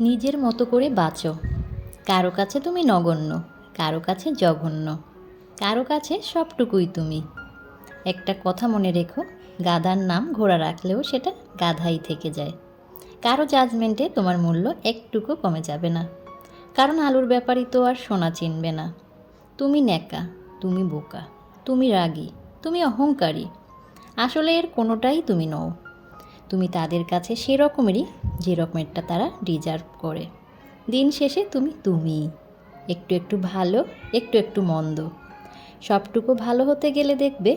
নিজের মতো করে বাঁচো। কারও কাছে তুমি নগণ্য, কারও কাছে জঘন্য, কারও কাছে সবটুকুই তুমি। একটা কথা মনে রেখো, গাধার নাম ঘোড়া রাখলেও সেটা গাধাই থেকে যায়। কারও জাজমেন্টে তোমার মূল্য একটুকু কমে যাবে না। কারণ আলুর ব্যাপারই তো আর সোনা চিনবে না। তুমি ন্যাকা, তুমি বোকা, তুমি রাগী, তুমি অহংকারী। আসলে এর কোনোটাই তুমি নও। তুমি তাদের কাছে সেরকমেরই যেরকমেরটা তারা ডিজার্ভ করে। দিন শেষে তুমি তুমিই একটু একটু ভালো, একটু একটু মন্দ। সবটুকু ভালো হতে গেলে দেখবে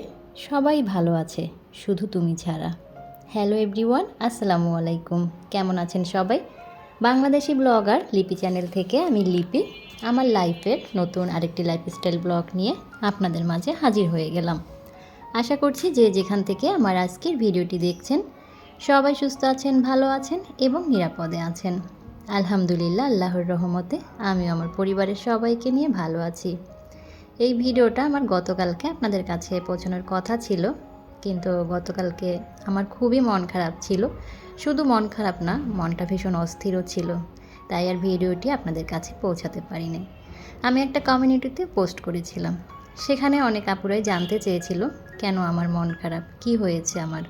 সবাই ভালো আছে, শুধু তুমি ছাড়া। হ্যালো এভরিওয়ান আসসালামু আলাইকুম। কেমন আছেন সবাই? বাংলাদেশি ব্লগার লিপি চ্যানেল থেকে আমি লিপি। আমার লাইফের নতুন আরেকটি লাইফস্টাইল ব্লগ নিয়ে আপনাদের মাঝে হাজির হয়ে গেলাম। আশা করছি যে যেখান থেকে আমার আজকের ভিডিওটি দেখছেন সবাই সুস্থ আছেন, ভালো আছেন এবং নিরাপদে আছেন। আলহামদুলিল্লাহ, আল্লাহর রহমতে আমি আমার পরিবারের সবাইকে নিয়ে ভালো আছি। এই ভিডিওটা আমার গতকালকে আপনাদের কাছে পৌঁছানোর কথা ছিল, কিন্তু গতকালকে আমার খুবই মন খারাপ ছিল। শুধু মন খারাপ না, মনটা ভীষণ অস্থিরও ছিল, তাই আর ভিডিওটি আপনাদের কাছে পৌঁছাতে পারিনি। আমি একটা কমিউনিটিতে পোস্ট করেছিলাম, সেখানে অনেক আপুরাই জানতে চেয়েছিল, কেন আমার মন খারাপ, কি হয়েছে আমার।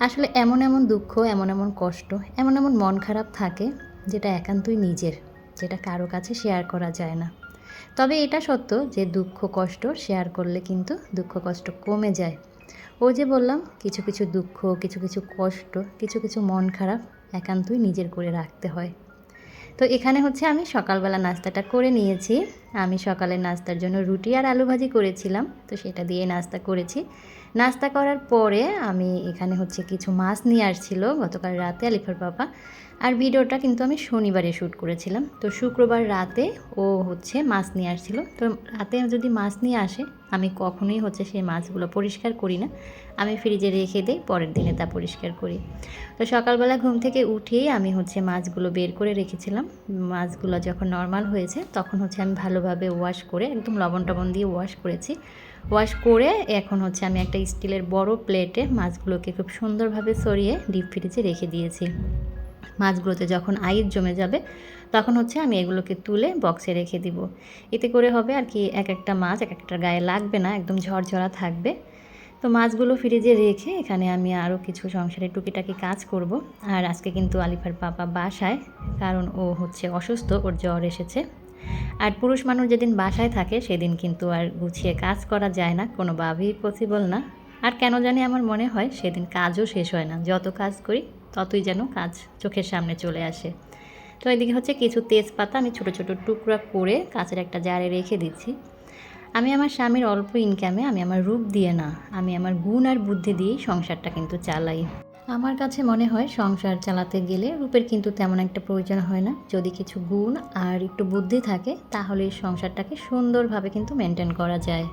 আসলে এমন এমন দুঃখ, এমন এমন কষ্ট, এমন এমন মন খারাপ থাকে যেটা একান্তই নিজের, যেটা কারও কাছে শেয়ার করা যায় না। তবে এটা সত্য যে দুঃখ, কষ্ট শেয়ার করলে কিন্তু দুঃখ, কষ্ট কমে যায়। ও যে বললাম, কিছু কিছু দুঃখ, কিছু কিছু কষ্ট, কিছু কিছু মন খারাপ একান্তই নিজের করে রাখতে হয়। তো এখানে হচ্ছে আমি সকালবেলা নাস্তাটা করে নিয়েছি। আমি সকালে নাস্তার জন্য রুটি আর আলু ভাজি করেছিলাম, তো সেটা দিয়ে নাস্তা করেছি। নাস্তা করার পরে আমি এখানে হচ্ছে কিছু মাছ নিয়ে আসছিল গতকাল রাতে আলিফার বাবা। আর ভিডিওটা কিন্তু আমি শনিবারে শ্যুট করেছিলাম। তো শুক্রবার রাতে ও হচ্ছে মাছ নিয়ে আসছিল। তো রাতে যদি মাছ নিয়ে আসে, আমি কখনোই হচ্ছে সেই মাছগুলো পরিষ্কার করি না। আমি ফ্রিজে রেখে দিই, পরের দিনে তা পরিষ্কার করি। তো সকালবেলা ঘুম থেকে উঠেই আমি হচ্ছে মাছগুলো বের করে রেখেছিলাম। মাছগুলো যখন নর্মাল হয়েছে, তখন হচ্ছে আমি ভালোভাবে ওয়াশ করে, একদম লবণ টবণ দিয়ে ওয়াশ করেছি। ওয়াশ করে এখন হচ্ছে আমি একটা স্টিলের বড় প্লেটে মাছগুলোকে খুব সুন্দরভাবে সরিয়ে ডিপ ফ্রিজে রেখে দিয়েছি। মাছগুলোতে যখন আইস জমে যাবে, তখন হচ্ছে আমি এগুলোকে তুলে বক্সে রেখে দিব। এতে করে হবে আর কি এক একটা মাছ এক একটা গায়ে লাগবে না, একদম ঝরঝরা থাকবে। তো মাছগুলো ফ্রিজে রেখে এখানে আমি আরও কিছু সংসারে টুকিটাকি কাজ করব। আর আজকে কিন্তু আলিফার পাপা বাসায়, কারণ ও হচ্ছে অসুস্থ, ওর জ্বর এসেছে। আর পুরুষ মানুষ যেদিন বাসায় থাকে, সেদিন কিন্তু আর গুছিয়ে কাজ করা যায় না কোনোভাবেই পসিবল না। আর কেন জানি আমার মনে হয়, সেদিন কাজও শেষ হয় না, যত কাজ করি ততই যেন কাজ চোখের সামনে চলে আসে। তো এদিকে হচ্ছে কিছু তেজপাতা আমি ছোট ছোট টুকরা করে কাঁচের একটা জারে রেখে দিচ্ছি। আমি আমার স্বামীর অল্প ইনকামে আমি আমার রূপ দিয়ে না, আমি আমার গুণ আর বুদ্ধি দিয়েই সংসারটা কিন্তু চালাই। আমার কাছে মনে হয় সংসার চালাতে গেলে রূপের কিন্তু তেমন একটা প্রয়োজন হয় না। যদি কিছু গুণ আর একটু বুদ্ধি থাকে, তাহলে সংসারটাকে সুন্দরভাবে কিন্তু মেনটেন করা যায়।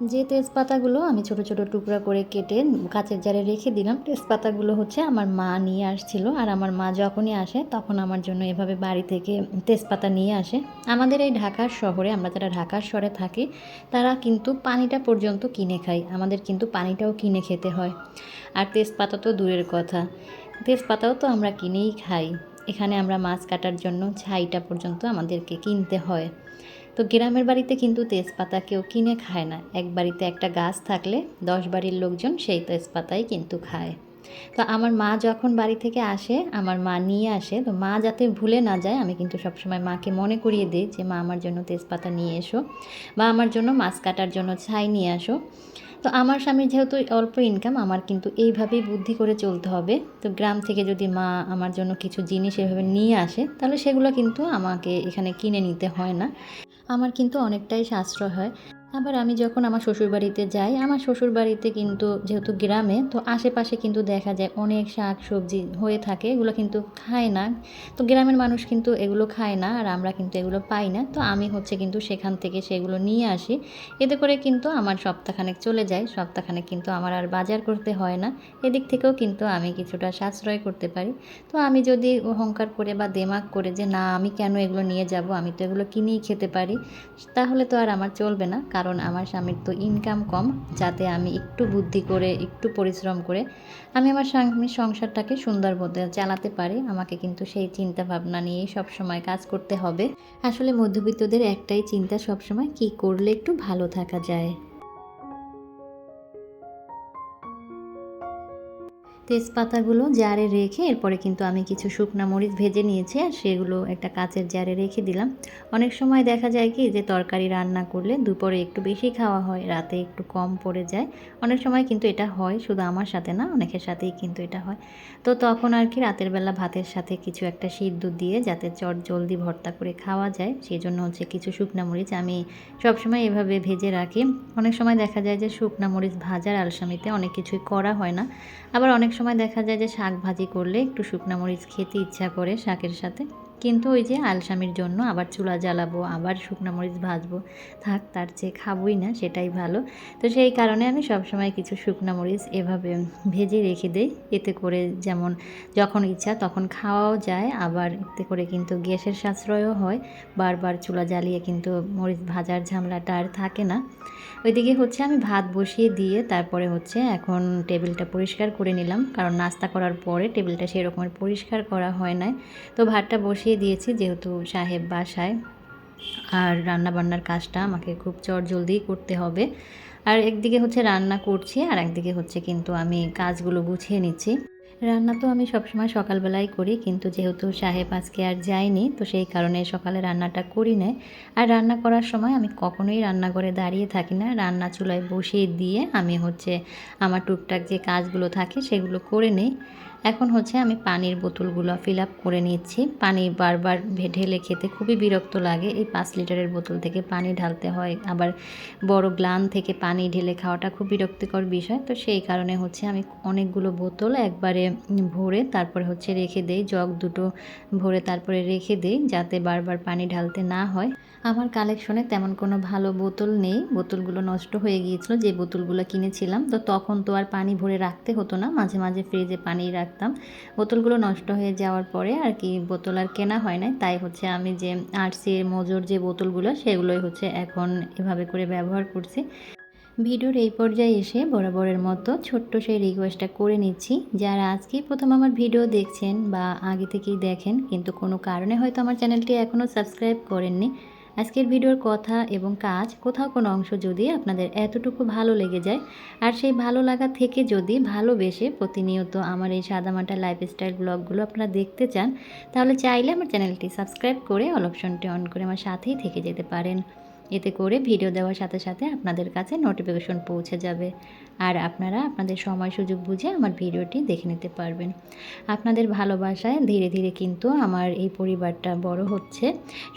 যে তেজপাতাগুলো আমি ছোট ছোট টুকরা করে কেটে কাচের জারে রেখে দিলাম, তেজপাতাগুলো হচ্ছে আমার মা নিয়ে আসছিল। আর আমার মা যখনই আসে, তখন আমার জন্য এভাবে বাড়ি থেকে তেজপাতা নিয়ে আসে। আমাদের এই ঢাকার শহরে, আমরা যারা ঢাকার শহরে থাকি, তারা কিন্তু পানিটা পর্যন্ত কিনে খাই আমাদের কিন্তু পানিটাও কিনে খেতে হয়। আর তেজপাতা তো দূরের কথা। তেজপাতাও তো আমরা কিনেই খাই। এখানে আমরা মাছ কাটার জন্য ছাইটা পর্যন্ত আমাদেরকে কিনতে হয়। তো গ্রামের বাড়িতে কিন্তু তেজপাতা কেউ কিনে খায় না। এক বাড়িতে একটা গাছ থাকলে দশ বাড়ির লোকজন সেই তেজপাতাই কিন্তু খায়। তো আমার মা যখন বাড়ি থেকে আসে, আমার মা নিয়ে আসে, তো মা যাতে ভুলে না যায়, আমি কিন্তু সবসময় মাকে মনে করিয়ে দিই যে, মা, আমার জন্য তেজপাতা নিয়ে এসো বা আমার জন্য মাছ কাটার জন্য ছাই নিয়ে আসো। তো আমার স্বামীর যেহেতু অল্প ইনকাম আমার কিন্তু এইভাবেই বুদ্ধি করে চলতে হবে। তো গ্রাম থেকে যদি মা আমার জন্য কিছু জিনিস এভাবে নিয়ে আসে, তাহলে সেগুলো কিন্তু আমাকে এখানে কিনে নিতে হয় না। আমার কিন্তু অনেকটাই সাশ্রয় হয়। আবার আমি যখন আমার শ্বশুরবাড়িতে যাই, আমার শ্বশুরবাড়িতে কিন্তু যেহেতু গ্রামে, তো আশেপাশে কিন্তু দেখা যায় অনেক শাক সবজি হয়ে থাকে, এগুলো কিন্তু খায় না। তো গ্রামের মানুষ কিন্তু এগুলো খায় না আর আমরা কিন্তু এগুলো পাই না। তো আমি হচ্ছে কিন্তু সেখান থেকে সেগুলো নিয়ে আসি। এতে করে কিন্তু আমার সপ্তাহখানেক চলে যায়, সপ্তাহখানেক কিন্তু আমার আর বাজার করতে হয় না। এদিক থেকেও কিন্তু আমি কিছুটা সাশ্রয় করতে পারি। তো আমি যদি অহংকার করে বা দেমাগ করে যে, না, আমি কেন এগুলো নিয়ে যাব? আমি তো এগুলো কিনেই খেতে পারি। তাহলে তো আর আমার চলবে না। কারণ আমার স্বামীর তো ইনকাম কম, যাতে আমি একটু বুদ্ধি করে, একটু পরিশ্রম করে আমি আমার স্বামীর সংসারটাকে সুন্দর মধ্যে চালাতে পারি। আমাকে কিন্তু সেই চিন্তা ভাবনা নিয়েই সবসময় কাজ করতে হবে। আসলে মধ্যবিত্তদের একটাই চিন্তা সবসময় কি করলে একটু ভালো থাকা যায়। তেজপাতাগুলো জারে রেখে এরপরে কিন্তু আমি কিছু শুকনো মরিচ ভেজে নিয়েছি আর সেগুলো একটা কাচের জারে রেখে দিলাম। অনেক সময় দেখা যায় কি যে তরকারি রান্না করলে দুপুরে একটু বেশি খাওয়া হয়, রাতে একটু কম পড়ে যায়। অনেক সময় কিন্তু এটা হয়, শুধু আমার সাথে না, অনেকের সাথেই কিন্তু এটা হয়। তো তখন আর কি রাতের বেলা ভাতের সাথে কিছু একটা সিদ্ধ দিয়ে যাতে চট জলদি ভর্তা করে খাওয়া যায় সেই জন্য হচ্ছে কিছু শুকনো মরিচ আমি সবসময় এভাবে ভেজে রাখি। অনেক সময় দেখা যায় যে শুকনো মরিচ ভাজার আলসামিতে অনেক কিছুই করা হয় না। আবার অনেক সময় দেখা যায় যে শাক ভাজি করলে একটু শুকনা মরিচ খেতে ইচ্ছা করে শাকের সাথে। কিন্তু ওই যে আলসামির জন্য আবার চুলা জ্বালাবো, আবার শুকনো মরিচ ভাজবো, থাক তার চেয়ে খাবোই না, সেটাই ভালো। তো সেই কারণে আমি সবসময় কিছু শুকনো মরিচ এভাবে ভেজে রেখে দিই। এতে করে যেমন যখন ইচ্ছা তখন খাওয়াও যায়, আবার এতে করে কিন্তু গ্যাসের সাশ্রয়ও হয়। বারবার চুলা জ্বালিয়ে কিন্তু মরিচ ভাজার ঝামেলাটা আর থাকে না। ওইদিকে হচ্ছে আমি ভাত বসিয়ে দিয়ে তারপরে হচ্ছে এখন টেবিলটা পরিষ্কার করে নিলাম। কারণ নাস্তা করার পরে টেবিলটা সেরকমের পরিষ্কার করা হয় নাই। তো ভাতটা বসিয়ে দিয়েছি যেহেতু সাহেব বাসায়। আর রান্না বান্নার কাজটা আমাকে খুব চট জলদিই করতে হবে। আর একদিকে হচ্ছে রান্না করছি, আর একদিকে হচ্ছে কিন্তু আমি কাজগুলো গুছিয়ে নিচ্ছি। রান্না তো আমি সবসময় সকালবেলাই করি, কিন্তু যেহেতু সাহেব আজকে আর যায়নি, তো সেই কারণে সকালে রান্নাটা করি না আর রান্না করার সময় আমি কখনোই রান্নাঘরে দাঁড়িয়ে থাকি না। রান্না চুলায় বসিয়ে দিয়ে আমি হচ্ছে আমার টুকটাক যে কাজগুলো থাকে সেগুলো করে নিই। এখন হচ্ছে আমি পানির বোতলগুলো ফিল আপ করে নিচ্ছি। পানি বারবার ঢেলে খেতে খুবই বিরক্ত লাগে। এই পাঁচ লিটারের বোতল থেকে পানি ঢালতে হয়। আবার বড় গ্লান থেকে পানি ঢেলে খাওয়াটা খুব বিরক্তিকর বিষয়। তো সেই কারণে হচ্ছে আমি অনেকগুলো বোতল একবারে ভরে তারপরে হচ্ছে রেখে দেই। জগ দুটো ভরে তারপরে রেখে দেই যাতে বারবার পানি ঢালতে না হয়। আমার কালেকশনে তেমন কোনো ভালো বোতল নেই। বোতলগুলো নষ্ট হয়ে গিয়েছিল। যে বোতলগুলো কিনেছিলাম, তো তখন তো আর পানি ভরে রাখতে হতো না। মাঝে মাঝে ফ্রিজে পানি রাখতাম। বোতলগুলো নষ্ট হয়ে যাওয়ার পরে আর কি বোতল আর কেনা হয় না তাই হচ্ছে আমি যে আরসির মজুর যে বোতলগুলো, সেগুলোই হচ্ছে এখন এভাবে করে ব্যবহার করছি। ভিডিওর এই পর্যায়ে এসে বরাবরের মতো ছোট্ট সেই রিকোয়েস্টটা করে নিচ্ছি। যারা আজকেই প্রথম আমার ভিডিও দেখছেন বা আগে থেকেই দেখেন, কিন্তু কোনো কারণে হয়তো আমার চ্যানেলটি এখনও সাবস্ক্রাইব করেননি আজকের ভিডিওর কথা এবং কাজ, কোথাও কোনো অংশ যদি আপনাদের এতটুকু ভালো লেগে যায়, আর সেই ভালো লাগা থেকে যদি ভালোবেসে প্রতিনিয়ত আমার এই সাদামাটা লাইফস্টাইল ব্লগগুলো আপনারা দেখতে চান, তাহলে চাইলে আমার চ্যানেলটি সাবস্ক্রাইব করে অল অপশনটি অন করে আমার সাথেই থেকে যেতে পারেন। এতে করে ভিডিও দেওয়ার সাথে সাথে আপনাদের কাছে নোটিফিকেশন পৌঁছে যাবে। আর আপনারা আপনাদের সময় সুযোগ বুঝে আমার ভিডিওটি দেখে নিতে পারবেন। আপনাদের ভালোবাসায় ধীরে ধীরে কিন্তু আমার এই পরিবারটা বড় হচ্ছে।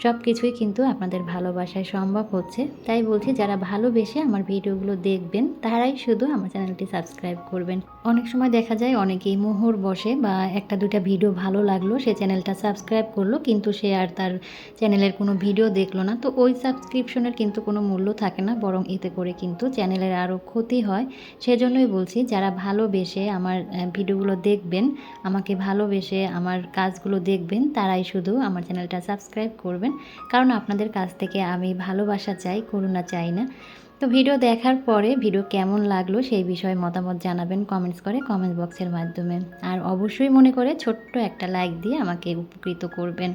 সব কিছুই কিন্তু আপনাদের ভালোবাসায় সম্ভব হচ্ছে। তাই বলছি, যারা ভালোবেসে আমার ভিডিওগুলো দেখবেন, তারাই শুধু আমার চ্যানেলটি সাবস্ক্রাইব করবেন। অনেক সময় দেখা যায় অনেকেই মোহর বসে বা একটা দুটা ভিডিও ভালো লাগল, সে চ্যানেলটা সাবস্ক্রাইব করল, কিন্তু সে আর তার চ্যানেলের কোনো ভিডিও দেখল না। তো ওই সাবস্ক্রিপশনের কিন্তু কোনো মূল্য থাকে না, বরং এতে করে কিন্তু চ্যানেলের আরও ক্ষতি হয়। সেজন্যই বলছি, যারা ভালোবেসে আমার ভিডিওগুলো দেখবেন, আমাকে ভালোবেসে আমার কাজগুলো দেখবেন, তারাই শুধু আমার চ্যানেলটা সাবস্ক্রাইব করবেন। কারণ আপনাদের কাছ থেকে আমি ভালোবাসা চাই, করুণা চাই না। তো ভিডিও দেখার পরে ভিডিও কেমন লাগল সেই বিষয়ে মতামত জানাবেন কমেন্টস করে কমেন্ট বক্সের মাধ্যমে। আর অবশ্যই মনে করে ছোট্ট একটা লাইক দিয়ে আমাকে উপকৃত করবেন।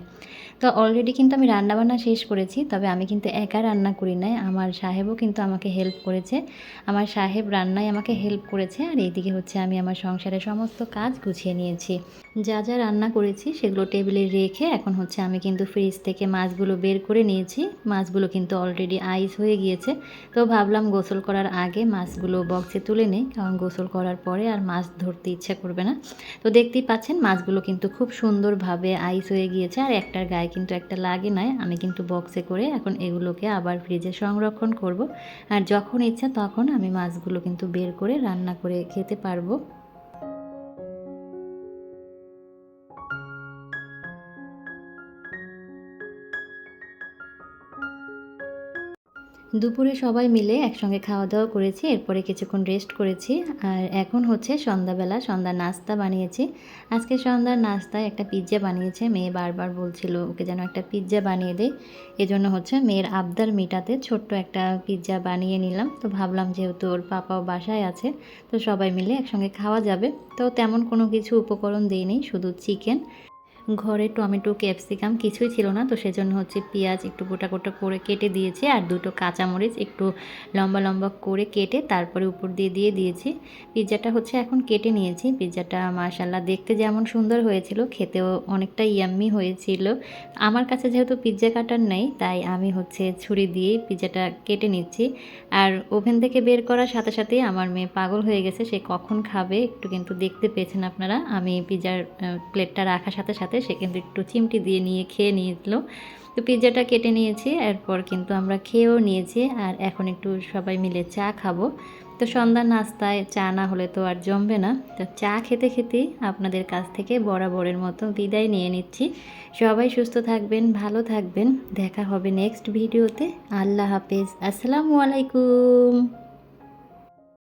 তো অলরেডি কিন্তু আমি রান্নাবান্না শেষ করেছি, তবে আমি কিন্তু একা রান্না করি নাই। আমার সাহেবও কিন্তু আমাকে হেল্প করেছে। আমার সাহেব রান্নায় আমাকে হেল্প করেছে, আর এইদিকে হচ্ছে আমি আমার সংসারের সমস্ত কাজ গুছিয়ে নিয়েছি। যা যা রান্না করেছি সেগুলো টেবিলে রেখে এখন হচ্ছে আমি কিন্তু ফ্রিজ থেকে মাছগুলো বের করে নিয়েছি। মাছগুলো কিন্তু অলরেডি আইস হয়ে গিয়েছে। তো ভাবলাম গোসল করার আগে মাছগুলো বক্সে তুলে নেই, কারণ গোসল করার পরে আর মাছ ধরতে ইচ্ছা করবে না। তো দেখতেই পাচ্ছেন মাছগুলো কিন্তু খুব সুন্দরভাবে আইস হয়ে গিয়েছে, আর একটার গায়ে কিন্তু একটা লাগে নাই। আমি কিন্তু বক্সে করে এখন এগুলোকে আবার ফ্রিজে সংরক্ষণ করব, আর যখন ইচ্ছা তখন আমি মাছগুলো কিন্তু বের করে রান্না করে খেতে পারব। দুপুরে সবাই মিলে একসঙ্গে খাওয়া দাওয়া করেছি, এরপরে কিছুক্ষণ রেস্ট করেছি। আর এখন হচ্ছে সন্ধ্যাবেলা, সন্ধ্যার নাস্তা বানিয়েছি। আজকে সন্ধ্যার নাস্তায় একটা পিৎজা বানিয়েছে, মেয়ে বারবার বলছিল ওকে যেন একটা পিৎজা বানিয়ে দেয় এজন্য হচ্ছে মেয়ের আবদার মিটাতে ছোট্ট একটা পিৎজা বানিয়ে নিলাম। তো ভাবলাম যেহেতু ওর পাপাও বাসায় আছে, তো সবাই মিলে একসঙ্গে খাওয়া যাবে। তো তেমন কোনো কিছু উপকরণ দিইনি, শুধু চিকেন ঘরে টমেটো, ক্যাপসিকাম কিছুই ছিল না, তো সেজন্য হচ্ছে পেঁয়াজ একটু গোটা গোটা করে কেটে দিয়েছি আর দুটো কাঁচামরিচ একটু লম্বা লম্বা করে কেটে তারপরে উপর দিয়ে দিয়ে দিয়েছি। পিৎজাটা হচ্ছে এখন কেটে নিয়েছি। পিৎজাটা মাশাল্লাহ দেখতে যেমন সুন্দর হয়েছিল, খেতেও অনেকটা ইয়াম্মি হয়েছিল। আমার কাছে যেহেতু পিৎজা কাটার নেই, তাই আমি হচ্ছে ছুরি দিয়ে পিৎজাটা কেটে নিচ্ছি। আর ওভেন থেকে বের করার সাথে সাথেই আমার মেয়ে পাগল হয়ে গেছে, সে কখন খাবে একটু কিন্তু দেখতে পেয়েছেন আপনারা। আমি পিৎজার প্লেটটা রাখার সাথে সাথে সে কিন্তু একটু চিমটি দিয়ে নিয়ে খেয়ে নিয়েছিল। তো পিৎজাটা কেটে নিয়েছি, এরপর কিন্তু আমরা খেয়েও নিয়েছি আর এখন একটু সবাই মিলে চা খাব। তো সন্ধ্যার নাস্তায় চা না হলে তো আর জমবে না। তো চা খেতে খেতেই আপনাদের কাছ থেকে বরাবরের মতো বিদায় নিয়ে নিচ্ছি। সবাই সুস্থ থাকবেন, ভালো থাকবেন। দেখা হবে নেক্সট ভিডিওতে। আল্লাহ হাফেজ। আসসালামু আলাইকুম।